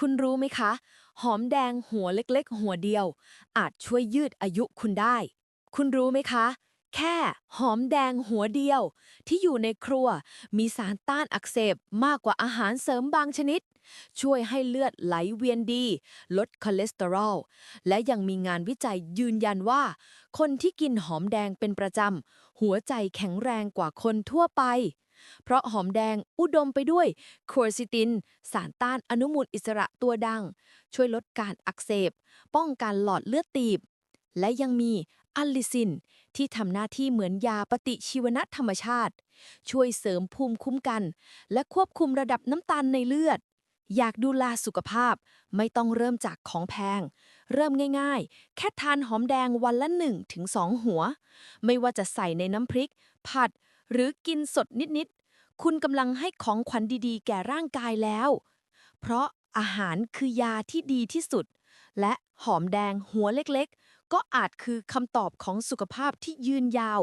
คุณรู้ไหมคะ หอมแดงหัวเล็กๆ หัวเดียว อาจช่วยยืดอายุคุณได้ คุณรู้ไหมคะ แค่หอมแดงหัวเดียว ที่อยู่ในครัวมีสารต้านอักเสบมากกว่าอาหารเสริมบางชนิด ช่วยให้เลือดไหลเวียนดี ลดคอเลสเตอรอล และยังมีงานวิจัยยืนยันว่า คนที่กินหอมแดงเป็นประจำ หัวใจแข็งแรงกว่าคนทั่วไป เพราะหอมแดงอุดมไปด้วยคอร์ซิติน สารต้านอนุมูลอิสระตัวดัง ช่วยลดการอักเสบ ป้องกันหลอดเลือดตีบ และยังมีอัลลิซิน ที่ทำหน้าที่เหมือนยาปฏิชีวนะธรรมชาติ ช่วยเสริมภูมิคุ้มกัน และควบคุมระดับน้ำตาลในเลือด อยากดูแลสุขภาพไม่ต้องเริ่มจากของแพง เริ่มง่ายๆ แค่ทานหอมแดงวันละ1ถึง2หัว ไม่ว่าจะใส่ในน้ำพริก ผัด หรือกินสดนิดๆ คุณกำลังให้ของขวัญดีๆ แก่ร่างกายแล้ว เพราะอาหารคือยาที่ดีที่สุด และหอมแดงหัวเล็กๆ ก็อาจคือคำตอบของสุขภาพที่ยืนยาว